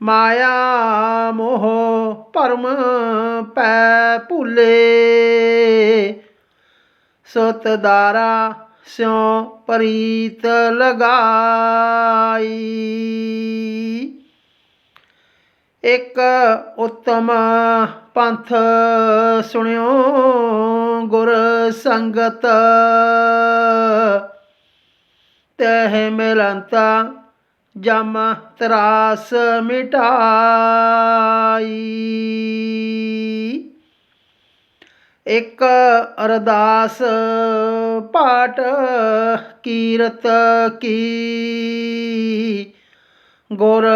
ਮਾਇਆ ਮੋਹ ਭਰਮ ਪੈ ਭੁਲੇ ਸਤ ਦਾਰਾ ਸਿਉ ਪ੍ਰੀਤ ਲਗਾਈ ਇੱਕ ਉਤਮ ਪੰਥ ਸੁਣਿਓ ਗੁਰ ਸੰਗਤ ਤਹਿ ਮਿਲੰਤਾ ਜਮ ਤਰਾਸ ਮਿਟਾਈ। ਇੱਕ ਅਰਦਾਸ ਪਾਠ ਕੀਰਤ ਕੀ। ਗੁਰ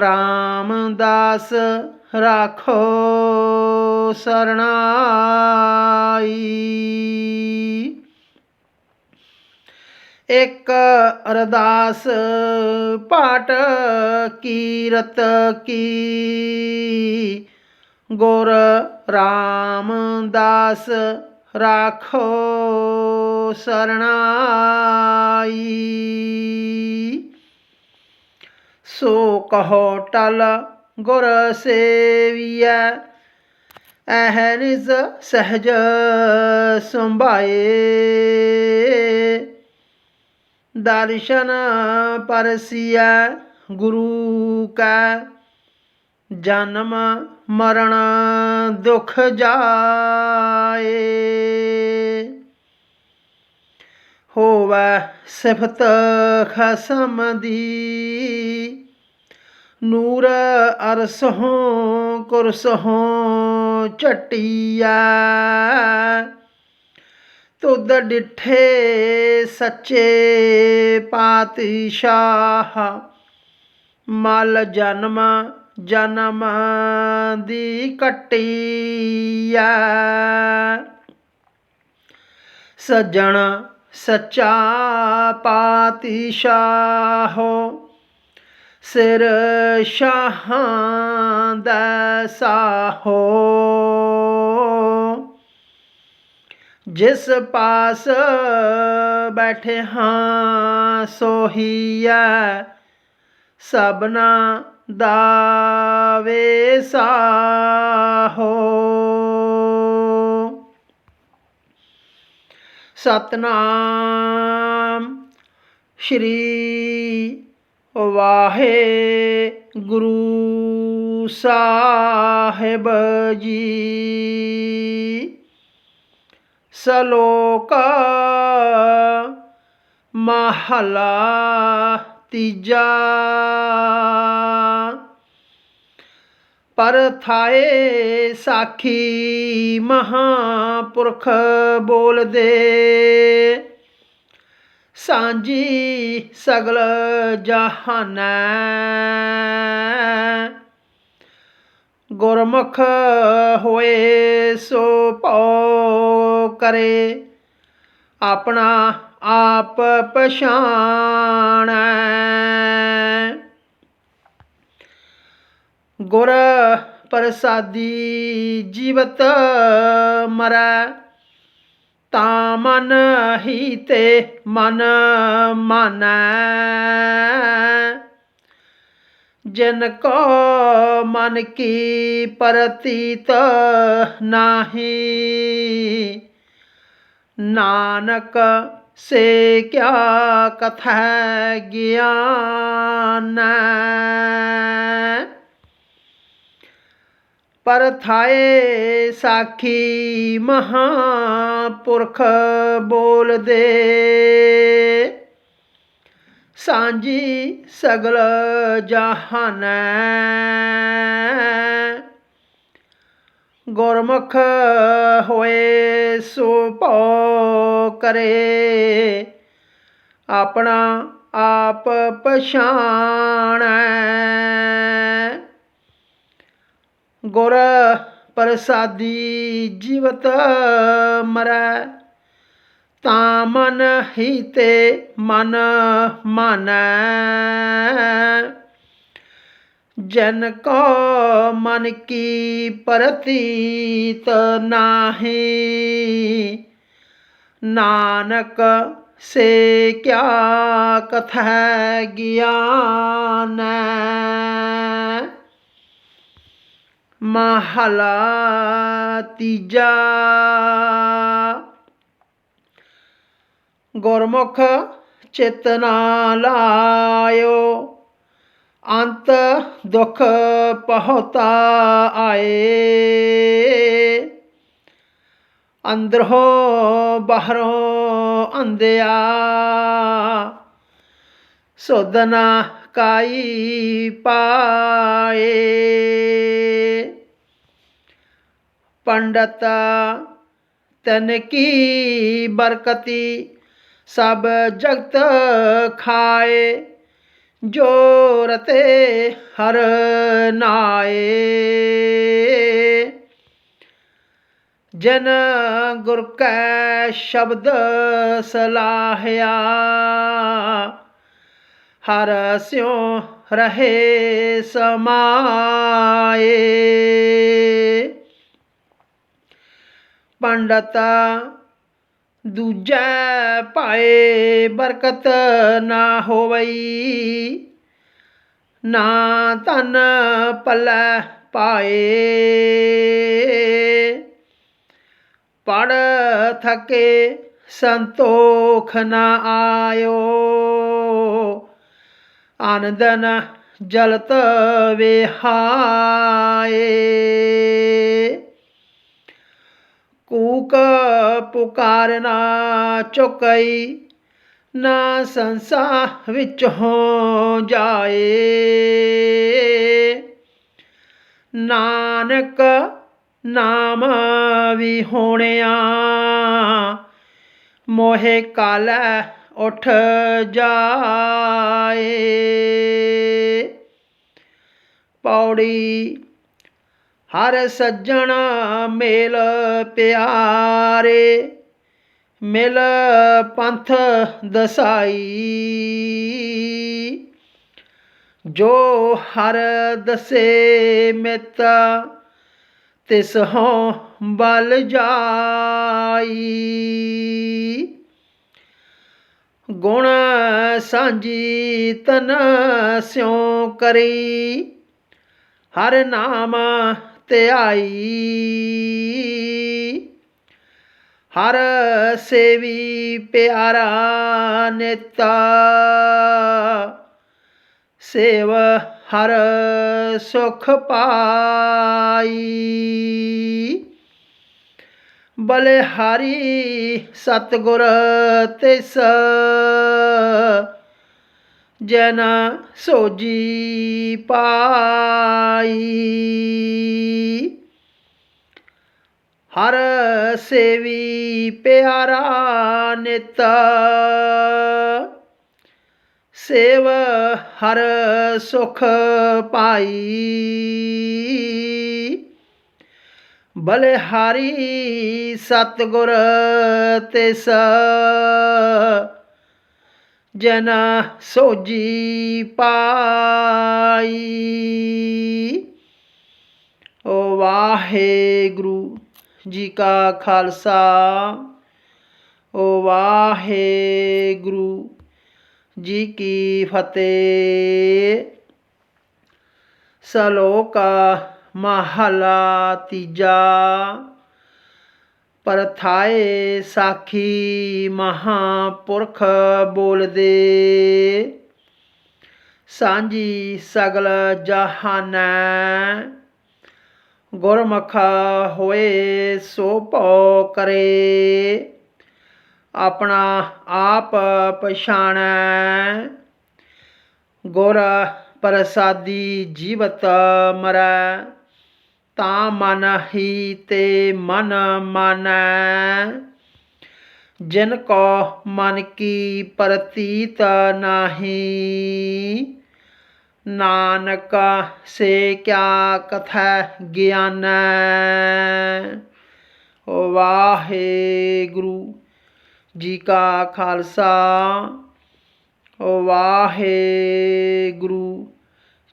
ਰਾਮਦਾਸ ਰਾਖੋ ਸਰਣਾਈ। ਇੱਕ ਅਰਦਾਸ ਪਾਟ ਕੀਰਤ ਕੀ। ਗੁਰ ਰਾਮਦਾਸ ਰਾਖੋ ਸਰਣਾਈ। ਸੋ ਕਹੋ ਟਲ ਗੁਰ ਸੇਵੀਐ ਨਿਜ਼ ਸਹਜ ਸੰਭਾਏ। ਦਰਸ਼ਨ ਪਰਸਿਆ ਗੁਰੂ ਕਾ, ਜਨਮ ਮਰਨ ਦੁਖ ਜਾਏ। ਹੋਵੇ ਸਿਫਤ ਖਸਮ ਦੀ, ਨੂਰ ਅਰਸਹੋਂ, ਕੁਰਸਹੋਂ ਚਟਿਆ ਤੁਧ ਡਿਠੇ ਸੱਚੇ ਪਾਤਸ਼ਾਹ। ਮਲ ਜਨਮ ਜਨਮ ਦੀ ਕਟਿਆ ਸੱਜਣ ਸੱਚਾ ਪਾਤਸ਼ਾਹੋ। ਸਿਰ ਸ਼ਾਹਾਂ ਦਾ ਸਾਹੋ। ਜਿਸ ਪਾਸ ਬੈਠੇ ਹਾਂ ਸੋਹੀਆ ਸਭਨਾ ਦਾ ਵੇਸਾਹੋ ਸਤਨਾਮ ਸ਼੍ਰੀ ਵਾਹਿਗੁਰੂ ਸਾਹਿਬ ਜੀ। ਸਲੋਕ ਮਹਲਾ ਤੀਜਾ। ਪਰ ਥਾਏ ਸਾਖੀ ਮਹਾਪੁਰਖ ਬੋਲਦੇ ਸਾਂਝੀ ਸਗਲ ਜਹਾਨੈ। ਗੁਰਮੁਖ ਹੋਏ ਸੋ ਭਉ ਕਰੇ। ਆਪਣਾ ਆਪ ਪਛਾਣੈ। ਗੁਰ ਪ੍ਰਸਾਦੀ ਜੀਵਤ ਮਰੈ, ਤਾਂ ਮਨ ਹੀ ਤੇ ਮਨ ਮਾਨੈ। ਜਿਨ ਕੋ ਮਨ ਕੀ ਪ੍ਰਤੀਤ ਨਾਹੀ ਨਾਨਕ ਸੇ ਕਿਆ ਕਥਾ ਗਿਆਨ ਪਰ ਥਾਏ ਸਾਖੀ ਮਹਾਪੁਰਖ ਬੋਲਦੇ ਸਾਂਝੀ ਸਗਲ ਜਹਾਨੈ ਗੁਰਮੁਖ ਹੋਏ ਸੋ ਭਉ ਕਰੇ। ਆਪਣਾ ਆਪ ਪਛਾਣੈ ਗੁਰ ਪ੍ਰਸਾਦੀ ਜੀਵਤ ਮਰੈ। ਤਾਂ ਮਨ ਹੀ ਤੇ ਮਨ ਮਾਨੈ ਜਨ ਕੋ ਮਨ ਕੀ ਪ੍ਰਤੀਤ ਨਾਹੀ ਨਾਨਕ ਸੇ ਕਿਆ ਕਥੈ ਗਿਆਨ ਮਹਲਾ ਤੀਜਾ ਗੁਰਮੁਖ ਚੇਤਨਾ ਲਾਇਓ, ਅੰਤ ਦੁਖ ਪਹੁਤਾ ਆਏ। ਅੰਦਰੋਂ ਬਾਹਰੋਂ ਅੰਧਿਆ ਸੋਦਨਾ ਕਾਈ ਪਾਏ। ਪੰਡਤ ਤਨ ਕੀ ਬਰਕਤੀ ਸਭ ਜਗਤ ਖਾਏ ਜੋ ਰਤੇ ਹਰ ਨਾਏ। ਜਨ ਗੁਰ ਕੈ ਸ਼ਬਦ ਸਲਾਹਿਆ, ਹਰ ਸਿਉ ਰਹੇ ਸਮਾਏ। ਪੰਡਤ ਦੂਜੈ ਪਾਏ ਬਰਕਤ ਨਾ ਹੋਵਈ। ਨਾ ਤਨ ਪਲੈ ਪਾਏ। ਪੜ ਥਕੇ ਸੰਤੋਖ ਨਾ ਆਇਓ। ਆਨੰਦਨ ਜਲਤ ਵਿਹਾਏ। ਕੂਕ ਪੁਕਾਰਨਾ ਚੁਕਈ, ਨਾ ਸੰਸਾ ਵਿੱਚ ਹੋ ਜਾਏ। ਨਾਨਕ ਨਾਮ ਵੀ ਹੋਣਿਆ, ਮੋਹਿ ਕਾਲੈ ਉਠ ਜਾਏ। ਪੌੜੀ ਹਰ ਸੱਜਣ ਮੇਲ ਪਿਆਰੇ, ਮਿਲ ਪੰਥ ਦਸਾਈ। ਜੋ ਹਰ ਦਸੇ ਮਿਤ, ਤਿਸ ਹੋਂ ਬਲ ਜਾਈ। ਗੁਣ ਸਾਂਝੀ ਤਨ ਸਿਉ ਕਰੀ, ਹਰ ਨਾਮ ਆਈ। ਹਰ ਸੇਵੀ ਪਿਆਰਾ ਨੇਤਾ ਸੇਵ ਹਰ ਸੁਖ ਪਾਈ। ਬਲੇ ਬਲਿਹਾਰੀ ਸਤਗੁਰ ਤਿਸ ਜਨਾ ਸੋਜੀ ਪਾਈ। ਹਰ ਸੇਵੀ ਪਿਆਰਾ ਨਿਤ। ਸੇਵ ਹਰ ਸੁਖ ਪਾਈ। ਬਲਿਹਾਰੀ ਸਤਗੁਰ ਤਿਸ। ਜਨਾ ਸੋਜੀ ਪਾਈ। ਓ ਵਾਹਿਗੁਰੂ ਜੀ ਕਾ ਖਾਲਸਾ, ਓ ਵਾਹਿਗੁਰੂ ਜੀ ਕੀ ਫਤਿਹ। ਸਲੋਕਾ ਮਹਲਾ ਤੀਜਾ। ਪਰਥਾਏ ਸਾਖੀ ਮਹਾਪੁਰਖ ਬੋਲਦੇ। ਸਾਂਝੀ ਸਗਲ ਜਹਾਨੈ ਗੁਰਮੁਖ ਹੋਏ ਸੋ ਭਉ ਕਰੇ। ਆਪਣਾ ਆਪ ਪਛਾਣੈ ਗੁਰ ਪ੍ਰਸਾਦੀ ਜੀਵਤ ਮਰੈ। ਤਾਂ ਮਨ ਹੀ ਤੇ ਮਨ ਮਾਨੈ। ਜਿਨ ਕੋ ਮਨ ਕੀ ਪ੍ਰਤੀਤ ਨਾਹੀ। ਨਾਨਕ ਸੇ ਕਿਆ ਕਥੈ ਗਿਆਨੈ। ਵਾਹਿਗੁਰੂ ਜੀ ਕਾ ਖਾਲਸਾ। ਵਾਹਿਗੁਰੂ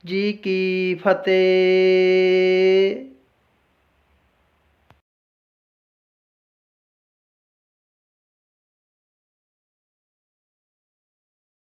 ਜੀ ਕੀ ਫਤਿਹ।